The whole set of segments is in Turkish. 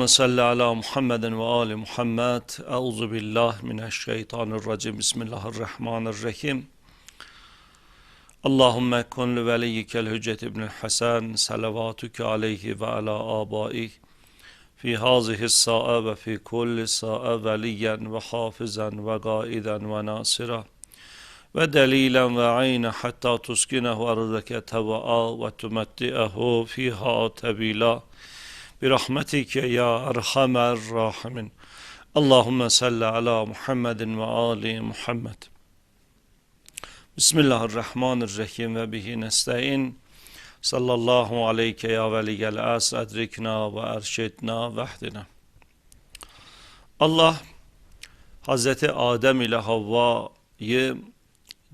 Allahümme salli ala Muhammedin ve ali Muhammed. Euzu billah mineşşeytanirracim. Bismillahirrahmanirrahim. Allahümme kun li veliyyikel hüccet ibn Hasan salavatuke aleyhi ve ala abaih fi hazihi sa'a ve fi kulli sa'a veliyen ve hafizan ve gaiden ve nasira ve delilen ve ayne hatta tuskinehu arzake teva'a ve tumetti'ehu fiha tebila برحمتك يا أرحم الراحمين اللهم صل على محمد وآل محمد بسم الله الرحمن الرحيم وبه نستعين صلى الله عليك يا ولي الأس أدركنا وأرشدنا واهدنا Allah Hazreti Adem ile Havva'yı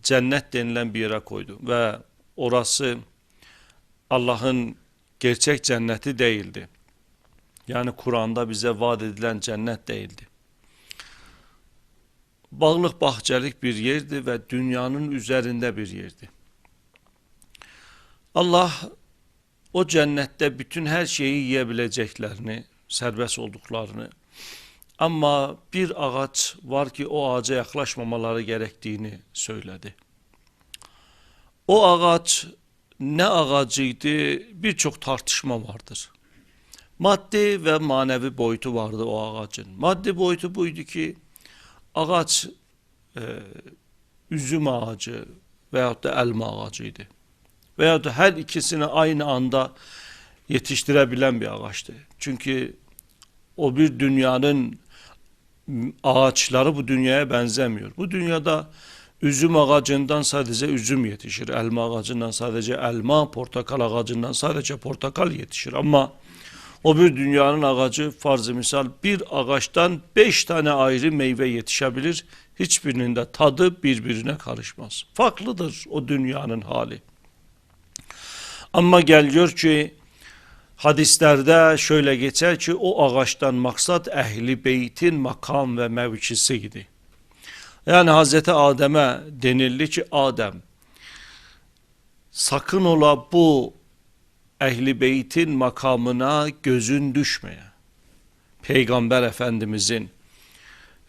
cennet denilen bir yere koydu ve orası Allah'ın gerçek cenneti değildi. Yani Kur'an'da bize vaat edilen cennet değildi. Bağlık bahçelik bir yerdi ve dünyanın üzerinde bir yerdi. Allah o cennette bütün her şeyi yiyebileceklerini, serbest olduklarını ama bir ağaç var ki o ağaca yaklaşmamaları gerektiğini söyledi. O ağaç ne ağacıydı birçok tartışma vardır. Maddi ve manevi boyutu vardı o ağacın. Maddi boyutu buydu ki ağaç e, üzüm ağacı veyahut da elma ağacıydı. Veyahut da her ikisini aynı anda yetiştirebilen bir ağaçtı. Çünkü o bir dünyanın ağaçları bu dünyaya benzemiyor. Bu dünyada üzüm ağacından sadece üzüm yetişir. Elma ağacından sadece elma, portakal ağacından sadece portakal yetişir. Ama o bir dünyanın ağacı farz misal bir ağaçtan beş tane ayrı meyve yetişebilir. Hiçbirinin de tadı birbirine karışmaz. Farklıdır o dünyanın hali. Ama gel gör ki hadislerde şöyle geçer ki o ağaçtan maksat ehli beytin makam ve mevkisiydi. Yani Hazreti Adem'e denildi ki Adem sakın ola bu ehli beytin makamına gözün düşmeye. Peygamber Efendimizin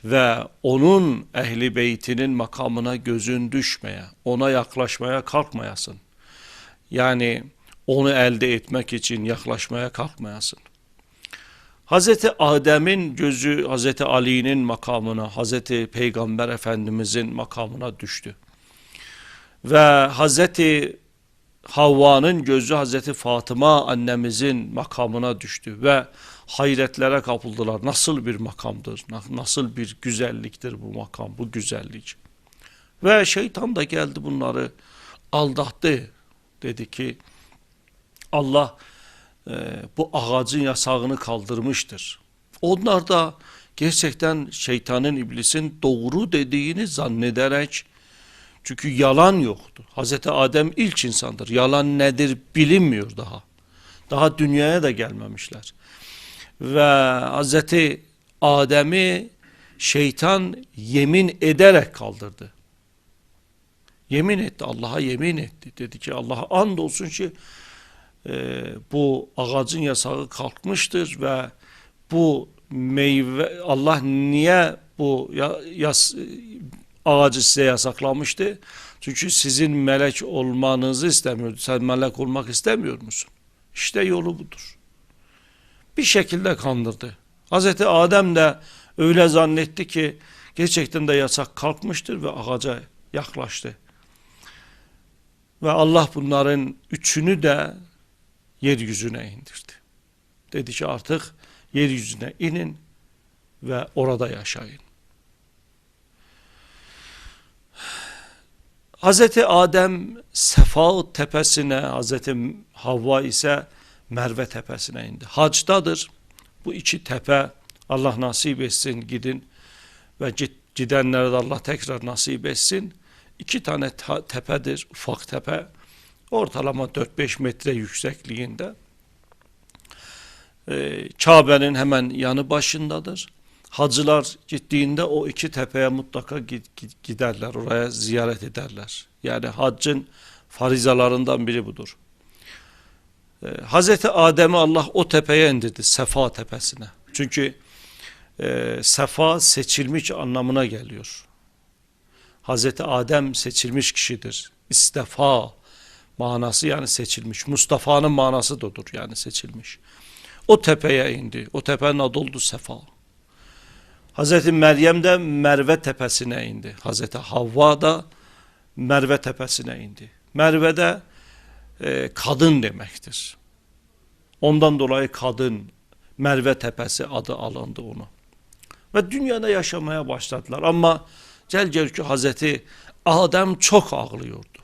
ve onun ehli beytinin makamına gözün düşmeye, ona yaklaşmaya kalkmayasın. Yani onu elde etmek için yaklaşmaya kalkmayasın. Hazreti Adem'in gözü Hazreti Ali'nin makamına, Hazreti Peygamber Efendimizin makamına düştü. Ve Hazreti Havva'nın gözü Hazreti Fatıma annemizin makamına düştü ve hayretlere kapıldılar. Nasıl bir makamdır, nasıl bir güzelliktir bu makam, bu güzellik. Ve şeytan da geldi bunları aldattı. Dedi ki Allah e, bu ağacın yasağını kaldırmıştır. Onlar da gerçekten şeytanın iblisin doğru dediğini zannederek çünkü yalan yoktu. Hazreti Adem ilk insandır. Yalan nedir bilinmiyor daha. Daha dünyaya da gelmemişler. Ve Hazreti Adem'i şeytan yemin ederek kaldırdı. Yemin etti. Allah'a yemin etti. Dedi ki Allah'a and olsun ki e, bu ağacın yasağı kalkmıştır ve bu meyve Allah niye bu yas, ağacı size yasaklamıştı. Çünkü sizin melek olmanızı istemiyordu. Sen melek olmak istemiyor musun? İşte yolu budur. Bir şekilde kandırdı. Hazreti Adem de öyle zannetti ki gerçekten de yasak kalkmıştır ve ağaca yaklaştı. Ve Allah bunların üçünü de yeryüzüne indirdi. Dedi ki artık yeryüzüne inin ve orada yaşayın. Hazreti Adem Sefa tepesine, Hazreti Havva ise Merve tepesine indi. Hacdadır. Bu iki tepe Allah nasip etsin gidin ve gidenlere de Allah tekrar nasip etsin. İki tane tepedir, ufak tepe. Ortalama 4-5 metre yüksekliğinde. Ee, Kabe'nin hemen yanı başındadır. Hacılar gittiğinde o iki tepeye mutlaka giderler, oraya ziyaret ederler. Yani haccın farizalarından biri budur. Ee, Hazreti Adem'i Allah o tepeye indirdi, Sefa tepesine. Çünkü e, sefa seçilmiş anlamına geliyor. Hazreti Adem seçilmiş kişidir. İstefa manası yani seçilmiş. Mustafa'nın manası da odur yani seçilmiş. O tepeye indi. O tepenin adı oldu Sefa. Hazreti Meryem de Merve tepesine indi. Hazreti Havva da Merve tepesine indi. Merve de e, kadın demektir. Ondan dolayı kadın Merve tepesi adı alındı onu. Ve dünyada yaşamaya başladılar ama gel gel ki Hazreti Adem çok ağlıyordu.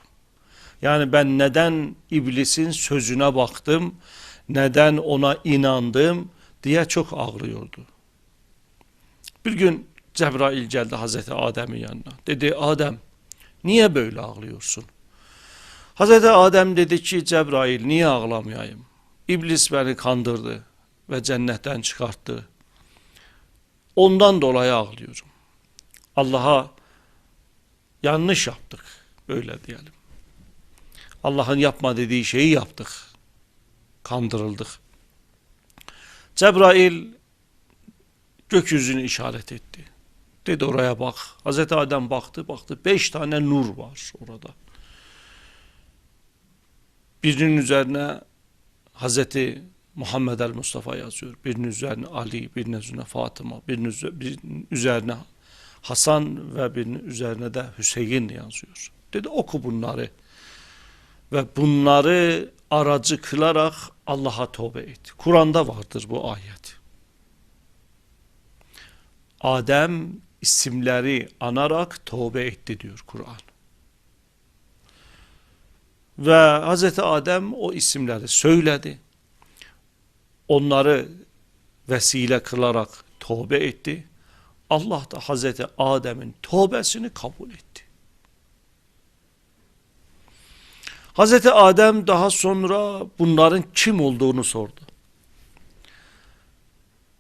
Yani ben neden iblisin sözüne baktım, neden ona inandım diye çok ağlıyordu. Bir gün Cebrail geldi Hazreti Adem'in yanına. Dedi Adem niye böyle ağlıyorsun? Hazreti Adem dedi ki Cebrail niye ağlamayayım? İblis beni kandırdı ve cennetten çıkarttı. Ondan dolayı ağlıyorum. Allah'a yanlış yaptık. Böyle diyelim. Allah'ın yapma dediği şeyi yaptık. Kandırıldık. Cebrail gökyüzünü işaret etti. Dedi oraya bak. Hazreti Adem baktı baktı. Beş tane nur var orada. Birinin üzerine Hazreti Muhammed el Mustafa yazıyor. Birinin üzerine Ali, birinin üzerine Fatıma, birinin üzerine Hasan ve birinin üzerine de Hüseyin yazıyor. Dedi oku bunları. Ve bunları aracı kılarak Allah'a tövbe et. Kur'an'da vardır bu ayet. Adem isimleri anarak tövbe etti diyor Kur'an. Ve Hazreti Adem o isimleri söyledi. Onları vesile kılarak tövbe etti. Allah da Hazreti Adem'in tövbesini kabul etti. Hazreti Adem daha sonra bunların kim olduğunu sordu.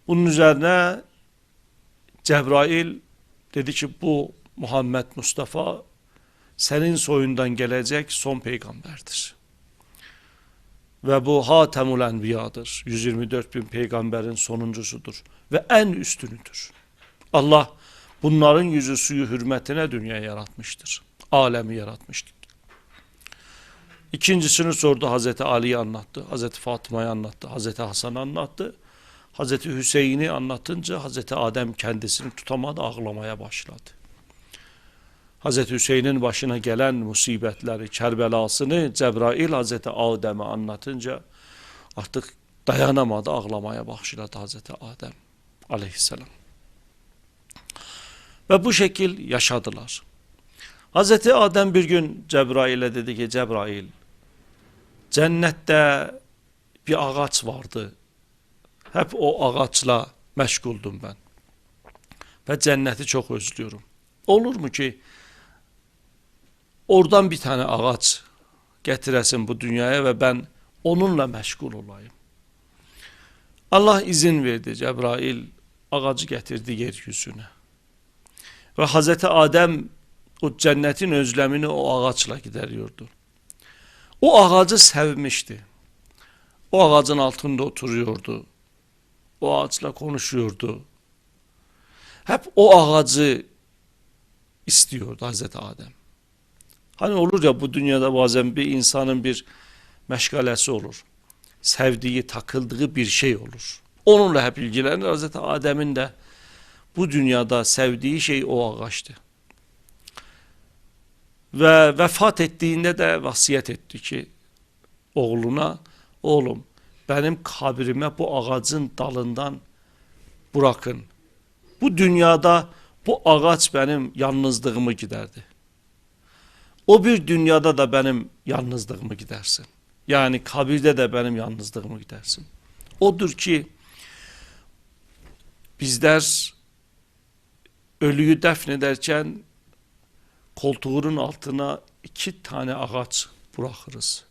Bunun üzerine Cebrail dedi ki bu Muhammed Mustafa senin soyundan gelecek son peygamberdir. Ve bu Hatemul Enbiya'dır. 124 bin peygamberin sonuncusudur. Ve en üstünüdür. Allah bunların yüzü suyu hürmetine dünya yaratmıştır. Alemi yaratmıştır. İkincisini sordu Hazreti Ali'yi anlattı. Hazreti Fatıma'yı anlattı. Hazreti Hasan'ı anlattı. Hazreti Hüseyin'i anlatınca Hazreti Adem kendisini tutamadı ağlamaya başladı. Hazreti Hüseyin'in başına gelen musibetleri, kerbelasını Cebrail Hazreti Adem'e anlatınca artık dayanamadı ağlamaya başladı Hazreti Adem aleyhisselam. Ve bu şekil yaşadılar. Hazreti Adem bir gün Cebrail'e dedi ki Cebrail cennette bir ağaç vardı. Hep o ağaçla meşguldum ben. Ve cenneti çok özlüyorum. Olur mu ki oradan bir tane ağaç getiresin bu dünyaya ve ben onunla meşgul olayım. Allah izin verdi Cebrail ağacı getirdi yeryüzüne. Ve Hazreti Adem o cennetin özlemini o ağaçla gideriyordu. O ağacı sevmişti. O ağacın altında oturuyordu. O ağaçla konuşuyordu. Hep o ağacı istiyordu Hazreti Adem. Hani olur ya bu dünyada bazen bir insanın bir meşgalesi olur. Sevdiği, takıldığı bir şey olur. Onunla hep ilgilenir. Hazreti Adem'in de bu dünyada sevdiği şey o ağaçtı. Ve vefat ettiğinde de vasiyet etti ki oğluna oğlum benim kabrime bu ağacın dalından bırakın. Bu dünyada bu ağaç benim yalnızlığımı giderdi. O bir dünyada da benim yalnızlığımı gidersin. Yani kabirde de benim yalnızlığımı gidersin. Odur ki bizler ölüyü defnederken koltuğunun altına iki tane ağaç bırakırız.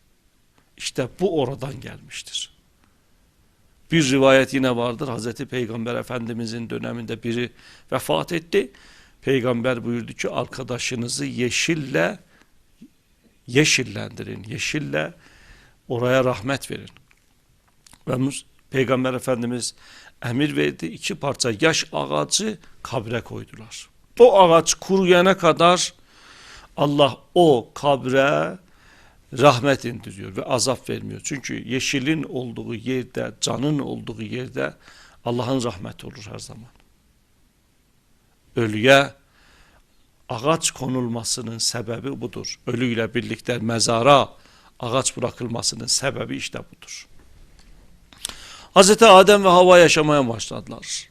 İşte bu oradan gelmiştir. Bir rivayet yine vardır. Hazreti Peygamber Efendimizin döneminde biri vefat etti. Peygamber buyurdu ki arkadaşınızı yeşille yeşillendirin. Yeşille oraya rahmet verin. Ve Peygamber Efendimiz emir verdi. iki parça yaş ağacı kabre koydular. O ağaç kuruyana kadar Allah o kabre rahmet indiriyor ve azap vermiyor. Çünkü yeşilin olduğu yerde, canın olduğu yerde Allah'ın rahmeti olur her zaman. Ölüye ağaç konulmasının sebebi budur. Ölüyle birlikte mezara ağaç bırakılmasının sebebi işte budur. Hazreti Adem ve Havva yaşamaya başladılar.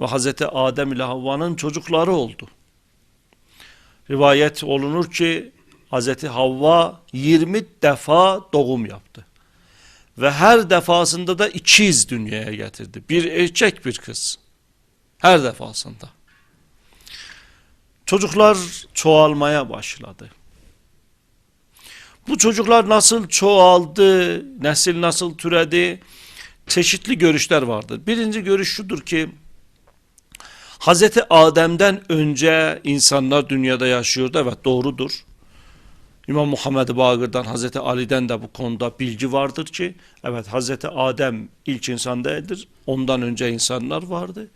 Ve Hazreti Adem ile Havva'nın çocukları oldu. Rivayet olunur ki Hazreti Havva 20 defa doğum yaptı. Ve her defasında da ikiz dünyaya getirdi. Bir erkek bir kız. Her defasında. Çocuklar çoğalmaya başladı. Bu çocuklar nasıl çoğaldı, nesil nasıl türedi, çeşitli görüşler vardır. Birinci görüş şudur ki, Hazreti Adem'den önce insanlar dünyada yaşıyordu. Evet doğrudur. İmam Muhammed Bağır'dan Hazreti Ali'den de bu konuda bilgi vardır ki evet Hazreti Adem ilk insan değildir. Ondan önce insanlar vardı.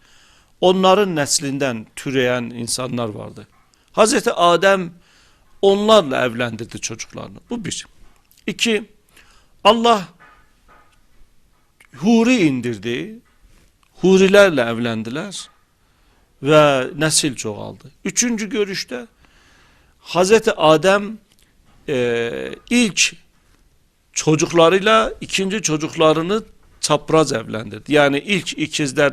Onların neslinden türeyen insanlar vardı. Hazreti Adem onlarla evlendirdi çocuklarını. Bu bir. İki, Allah huri indirdi. Hurilerle evlendiler ve nesil çoğaldı. Üçüncü görüşte Hazreti Adem e, ilk çocuklarıyla ikinci çocuklarını çapraz evlendirdi. Yani ilk ikizler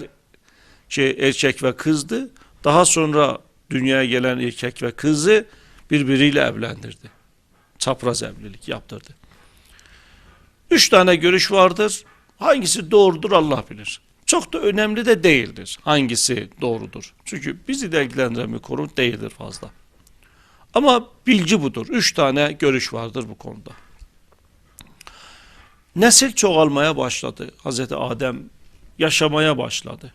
şey, erkek ve kızdı. Daha sonra dünyaya gelen erkek ve kızı birbiriyle evlendirdi. Çapraz evlilik yaptırdı. Üç tane görüş vardır. Hangisi doğrudur Allah bilir. Çok da önemli de değildir. Hangisi doğrudur. Çünkü bizi de ilgilendiren bir konu değildir fazla. Ama bilgi budur. Üç tane görüş vardır bu konuda. Nesil çoğalmaya başladı. Hazreti Adem yaşamaya başladı.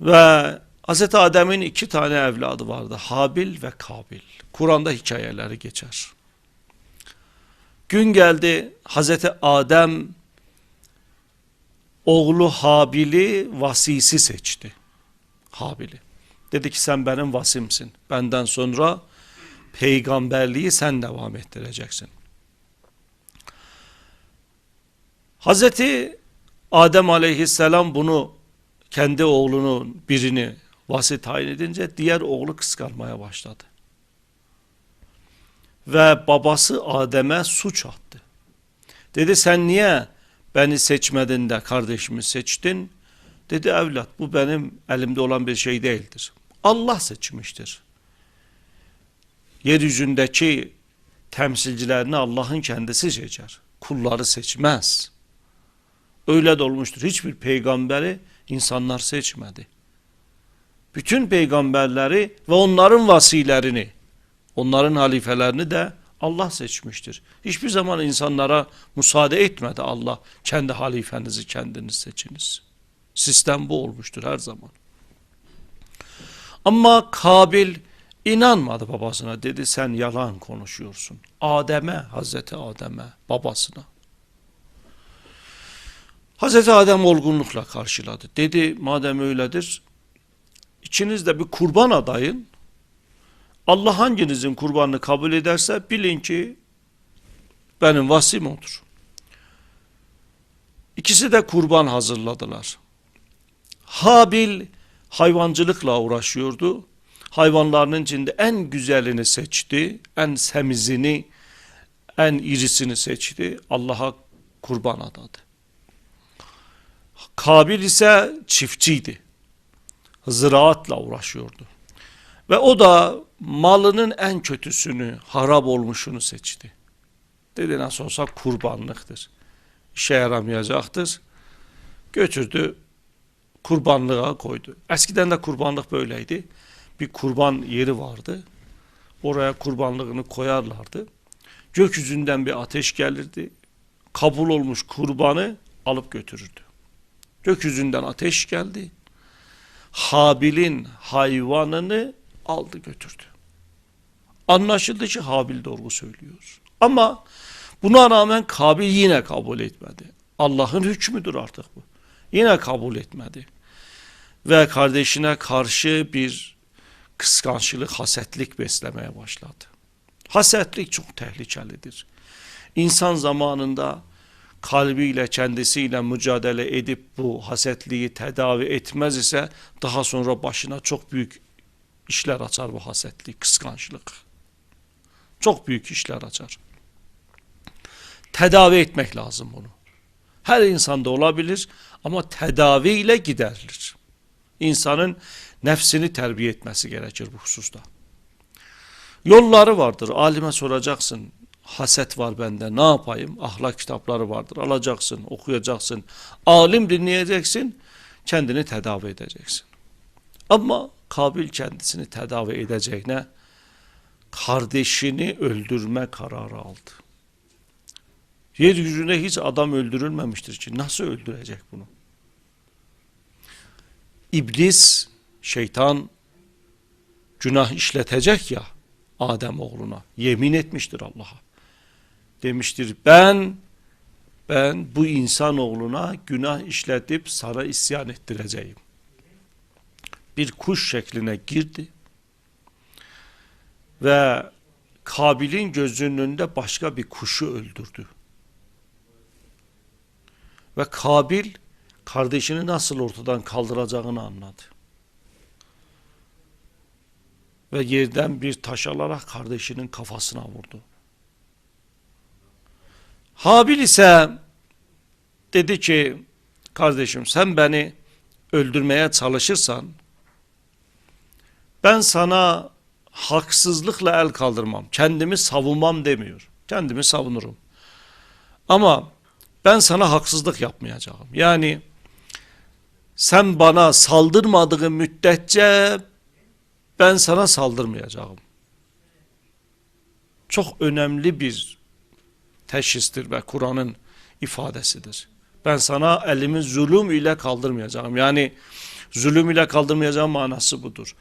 Ve Hazreti Adem'in iki tane evladı vardı. Habil ve Kabil. Kur'an'da hikayeleri geçer. Gün geldi Hazreti Adem oğlu Habil'i vasisi seçti. Habil'i. Dedi ki sen benim vasimsin. Benden sonra peygamberliği sen devam ettireceksin. Hazreti Adem aleyhisselam bunu kendi oğlunun birini vasi tayin edince diğer oğlu kıskanmaya başladı. Ve babası Adem'e suç attı. Dedi sen niye beni seçmedin de kardeşimi seçtin? Dedi evlat bu benim elimde olan bir şey değildir. Allah seçmiştir. Yeryüzündeki temsilcilerini Allah'ın kendisi seçer. Kulları seçmez. Öyle de olmuştur. Hiçbir peygamberi insanlar seçmedi. Bütün peygamberleri ve onların vasilerini, onların halifelerini de Allah seçmiştir. Hiçbir zaman insanlara müsaade etmedi Allah. Kendi halifenizi kendiniz seçiniz. Sistem bu olmuştur her zaman. Ama Kabil inanmadı babasına. Dedi sen yalan konuşuyorsun. Adem'e, Hazreti Adem'e, babasına. Hazreti Adem olgunlukla karşıladı. Dedi madem öyledir içinizde bir kurban adayın. Allah hanginizin kurbanını kabul ederse bilin ki benim vasim odur. İkisi de kurban hazırladılar. Habil hayvancılıkla uğraşıyordu. Hayvanlarının içinde en güzelini seçti, en semizini, en irisini seçti. Allah'a kurban adadı. Kabil ise çiftçiydi. Ziraatla uğraşıyordu. Ve o da malının en kötüsünü, harap olmuşunu seçti. Dedi nasıl olsa kurbanlıktır. İşe yaramayacaktır. Götürdü kurbanlığa koydu. Eskiden de kurbanlık böyleydi. Bir kurban yeri vardı. Oraya kurbanlığını koyarlardı. Gökyüzünden bir ateş gelirdi. Kabul olmuş kurbanı alıp götürürdü. Gökyüzünden ateş geldi. Habil'in hayvanını aldı götürdü. Anlaşıldı ki Habil doğru söylüyor. Ama buna rağmen Kabil yine kabul etmedi. Allah'ın hükmüdür artık bu. Yine kabul etmedi. Ve kardeşine karşı bir kıskançlık, hasetlik beslemeye başladı. Hasetlik çok tehlikelidir. İnsan zamanında kalbiyle kendisiyle mücadele edip bu hasetliği tedavi etmez ise daha sonra başına çok büyük işler açar bu hasetlik, kıskançlık. Çok büyük işler açar. Tedavi etmek lazım bunu. Her insanda olabilir ama tedaviyle giderilir. İnsanın nefsini terbiye etmesi gerekir bu hususta. Yolları vardır. Alime soracaksın. Haset var bende ne yapayım? Ahlak kitapları vardır. Alacaksın, okuyacaksın. Alim dinleyeceksin. Kendini tedavi edeceksin. Ama Kabil kendisini tedavi edeceğine kardeşini öldürme kararı aldı. Yeryüzünde hiç adam öldürülmemiştir ki nasıl öldürecek bunu? İblis, şeytan günah işletecek ya Adem oğluna yemin etmiştir Allah'a. Demiştir ben ben bu insan oğluna günah işletip sana isyan ettireceğim. Bir kuş şekline girdi ve Kabil'in gözünün önünde başka bir kuşu öldürdü. Ve Kabil kardeşini nasıl ortadan kaldıracağını anladı. Ve yerden bir taş alarak kardeşinin kafasına vurdu. Habil ise dedi ki kardeşim sen beni öldürmeye çalışırsan ben sana haksızlıkla el kaldırmam. Kendimi savunmam demiyor. Kendimi savunurum. Ama ben sana haksızlık yapmayacağım. Yani sen bana saldırmadığın müddetçe ben sana saldırmayacağım. Çok önemli bir teşhistir ve Kur'an'ın ifadesidir. Ben sana elimi zulüm ile kaldırmayacağım. Yani zulüm ile kaldırmayacağım manası budur.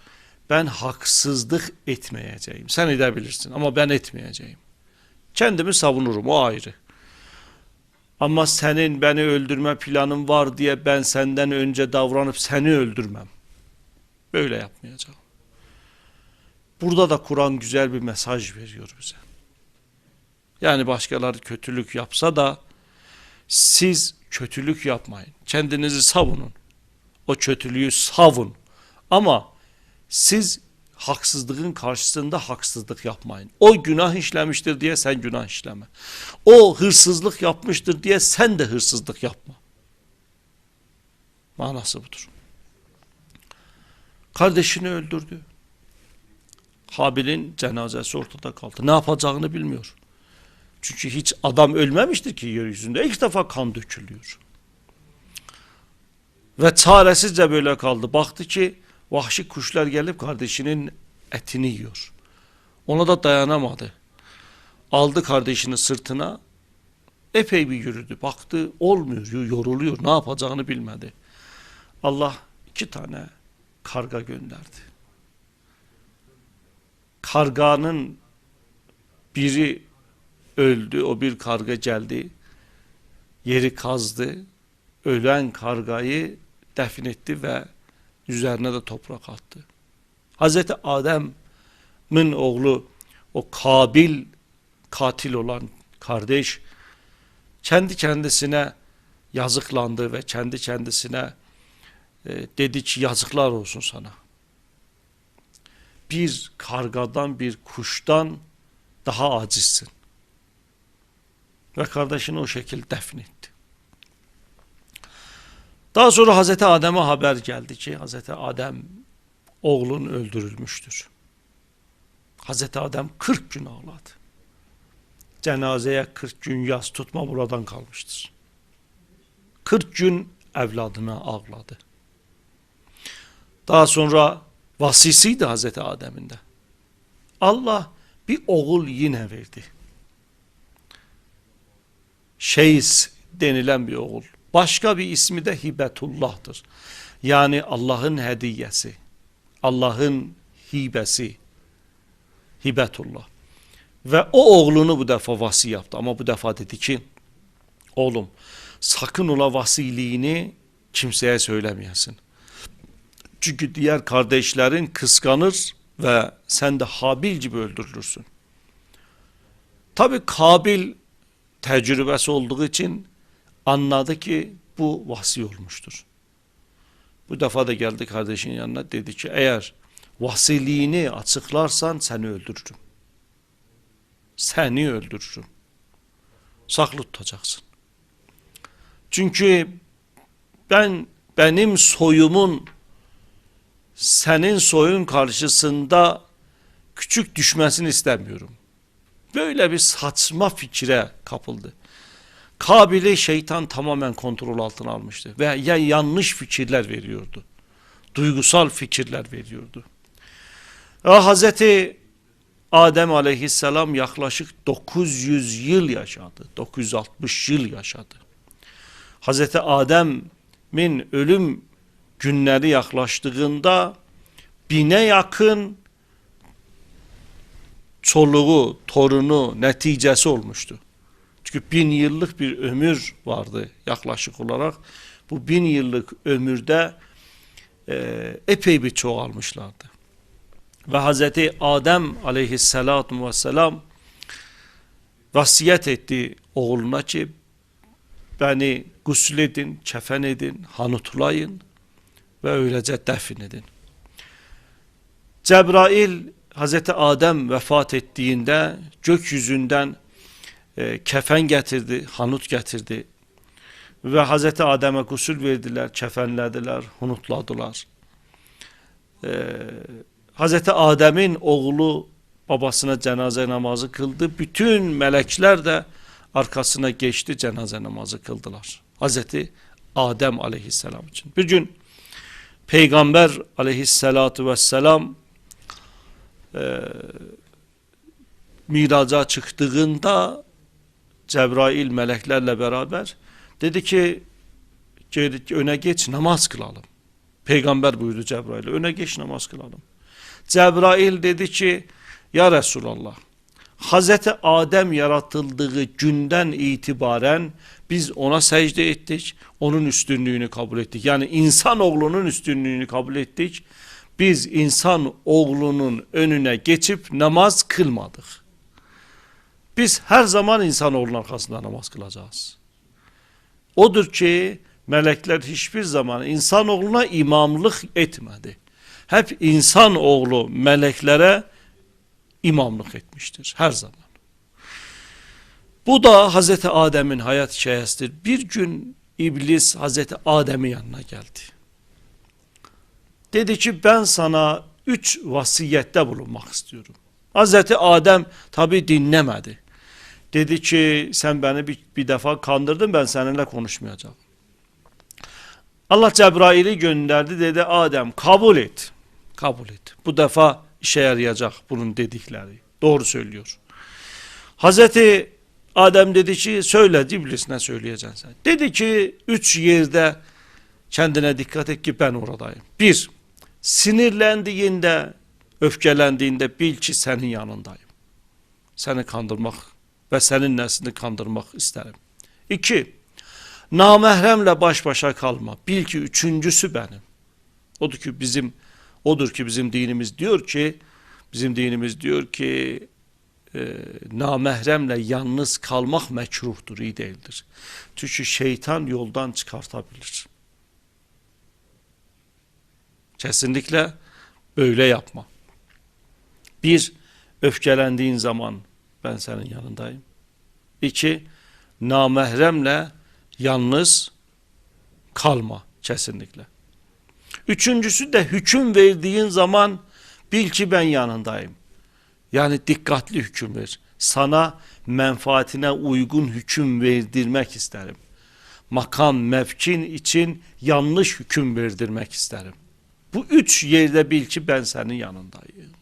Ben haksızlık etmeyeceğim. Sen edebilirsin ama ben etmeyeceğim. Kendimi savunurum o ayrı. Ama senin beni öldürme planın var diye ben senden önce davranıp seni öldürmem. Böyle yapmayacağım. Burada da Kur'an güzel bir mesaj veriyor bize. Yani başkaları kötülük yapsa da siz kötülük yapmayın. Kendinizi savunun. O kötülüğü savun. Ama siz haksızlığın karşısında haksızlık yapmayın. O günah işlemiştir diye sen günah işleme. O hırsızlık yapmıştır diye sen de hırsızlık yapma. Manası budur. Kardeşini öldürdü. Habil'in cenazesi ortada kaldı. Ne yapacağını bilmiyor. Çünkü hiç adam ölmemiştir ki yeryüzünde. İlk defa kan dökülüyor. Ve çaresizce böyle kaldı. Baktı ki vahşi kuşlar gelip kardeşinin etini yiyor. Ona da dayanamadı. Aldı kardeşini sırtına epey bir yürüdü. Baktı olmuyor, yoruluyor. Ne yapacağını bilmedi. Allah iki tane karga gönderdi. Karganın biri öldü. O bir karga geldi. Yeri kazdı. Ölen kargayı defnetti ve üzerine de toprak attı. Hazreti Adem'in oğlu o Kabil katil olan kardeş kendi kendisine yazıklandı ve kendi kendisine e, dedi ki yazıklar olsun sana. Bir kargadan bir kuştan daha acizsin. Ve kardeşini o şekilde defnetti. Daha sonra Hazreti Adem'e haber geldi ki Hazreti Adem oğlun öldürülmüştür. Hazreti Adem 40 gün ağladı. Cenazeye 40 gün yaz tutma buradan kalmıştır. 40 gün evladına ağladı. Daha sonra vasisiydi Hazreti Adem'in de. Allah bir oğul yine verdi. Şeys denilen bir oğul. Başka bir ismi de Hibetullah'tır. Yani Allah'ın hediyesi. Allah'ın hibesi. Hibetullah. Ve o oğlunu bu defa vasi yaptı. Ama bu defa dedi ki oğlum sakın ola vasiliğini kimseye söylemeyesin. Çünkü diğer kardeşlerin kıskanır ve sen de Habil gibi öldürülürsün. Tabi Kabil tecrübesi olduğu için anladı ki bu vasi olmuştur. Bu defa da geldi kardeşin yanına dedi ki eğer vasiliğini açıklarsan seni öldürürüm. Seni öldürürüm. Saklı tutacaksın. Çünkü ben benim soyumun senin soyun karşısında küçük düşmesini istemiyorum. Böyle bir saçma fikre kapıldı. Kabil'i şeytan tamamen kontrol altına almıştı ve ya yanlış fikirler veriyordu. Duygusal fikirler veriyordu. Ve Hazreti Adem aleyhisselam yaklaşık 900 yıl yaşadı. 960 yıl yaşadı. Hazreti Adem'in ölüm günleri yaklaştığında bine yakın çoluğu, torunu, neticesi olmuştu. Çünkü bin yıllık bir ömür vardı yaklaşık olarak. Bu bin yıllık ömürde e, epey bir çoğalmışlardı. Ve Hazreti Adem aleyhissalatu vesselam vasiyet etti oğluna ki beni gusledin, çefen edin, hanutlayın ve öylece defin edin. Cebrail Hazreti Adem vefat ettiğinde gökyüzünden e, kefen getirdi, hanut getirdi. Ve Hazreti Adem'e gusül verdiler, kefenlediler, hunutladılar. E, Hazreti Adem'in oğlu babasına cenaze namazı kıldı. Bütün melekler de arkasına geçti cenaze namazı kıldılar. Hazreti Adem aleyhisselam için. Bir gün Peygamber aleyhissalatu vesselam e, miraca çıktığında Cebrail meleklerle beraber dedi ki öne geç namaz kılalım. Peygamber buyurdu Cebrail'e öne geç namaz kılalım. Cebrail dedi ki ya Resulallah Hazreti Adem yaratıldığı günden itibaren biz ona secde ettik. Onun üstünlüğünü kabul ettik. Yani insan oğlunun üstünlüğünü kabul ettik. Biz insan oğlunun önüne geçip namaz kılmadık. Biz her zaman insan oğlunun arkasında namaz kılacağız. Odur ki melekler hiçbir zaman insan oğluna imamlık etmedi. Hep insan oğlu meleklere imamlık etmiştir her zaman. Bu da Hazreti Adem'in hayat hikayesidir. Bir gün iblis Hazreti Adem'in yanına geldi. Dedi ki ben sana üç vasiyette bulunmak istiyorum. Hazreti Adem tabi dinlemedi. Dedi ki sen beni bir, bir defa kandırdın ben seninle konuşmayacağım. Allah Cebrail'i gönderdi dedi Adem kabul et. Kabul et. Bu defa işe yarayacak bunun dedikleri. Doğru söylüyor. Hazreti Adem dedi ki söyle iblis söyleyeceksin sen. Dedi ki üç yerde kendine dikkat et ki ben oradayım. Bir, sinirlendiğinde, öfkelendiğinde bil ki senin yanındayım. Seni kandırmak ve senin neslini kandırmak isterim. İki, namahremle baş başa kalma. Bil ki üçüncüsü benim. Odur ki bizim odur ki bizim dinimiz diyor ki bizim dinimiz diyor ki e, namahremle yalnız kalmak mekruhtur, iyi değildir. Çünkü şeytan yoldan çıkartabilir. Kesinlikle böyle yapma. Bir, öfkelendiğin zaman ben senin yanındayım. İki, namahremle yalnız kalma kesinlikle. Üçüncüsü de hüküm verdiğin zaman bil ki ben yanındayım. Yani dikkatli hüküm ver. Sana menfaatine uygun hüküm verdirmek isterim. Makam mevkin için yanlış hüküm verdirmek isterim. Bu üç yerde bil ki ben senin yanındayım.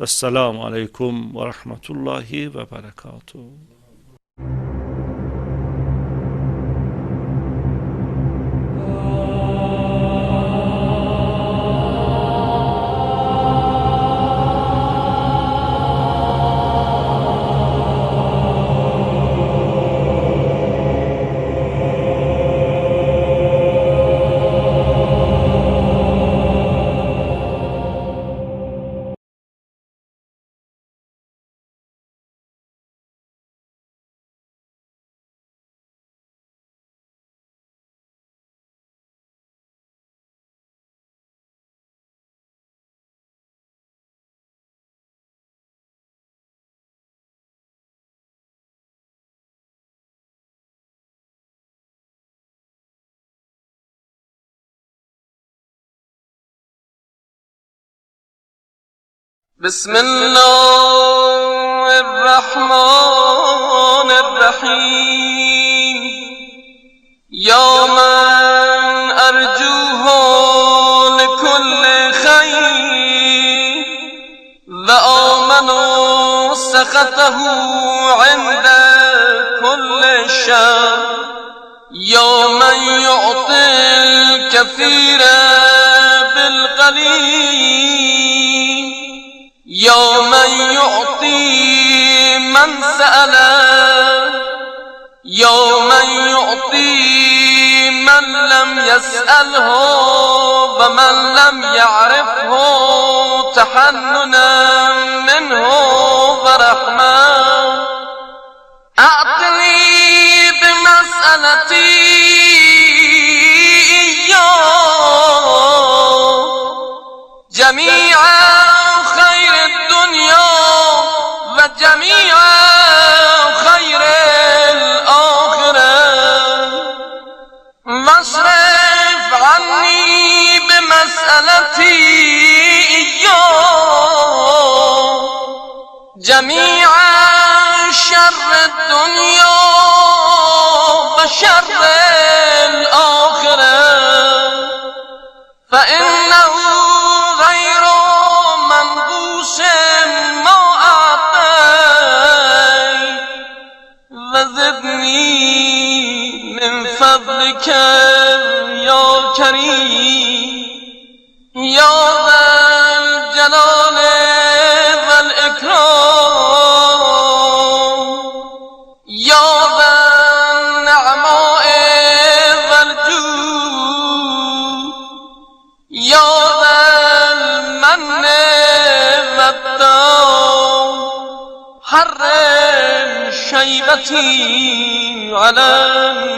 Vesselamu aleyküm ve rahmetullahi ve berekatuhu. بسم الله الرحمن الرحيم. يا من أرجوه لكل خير. وآمنوا سخطه عند كل شر. يا من يعطي الكثير بالقليل. يا من يعطي من سأل يا من يعطي من لم يسأله ومن لم يعرفه تحننا منه ورحمة. أعطني بمسألتي إياه. جميع خير الدنيا وجميع خير الآخرة. واصرف عني بمسألتي إياه جميع شر الدنيا وشر الآخرة. فإنه حرم شیبتی علم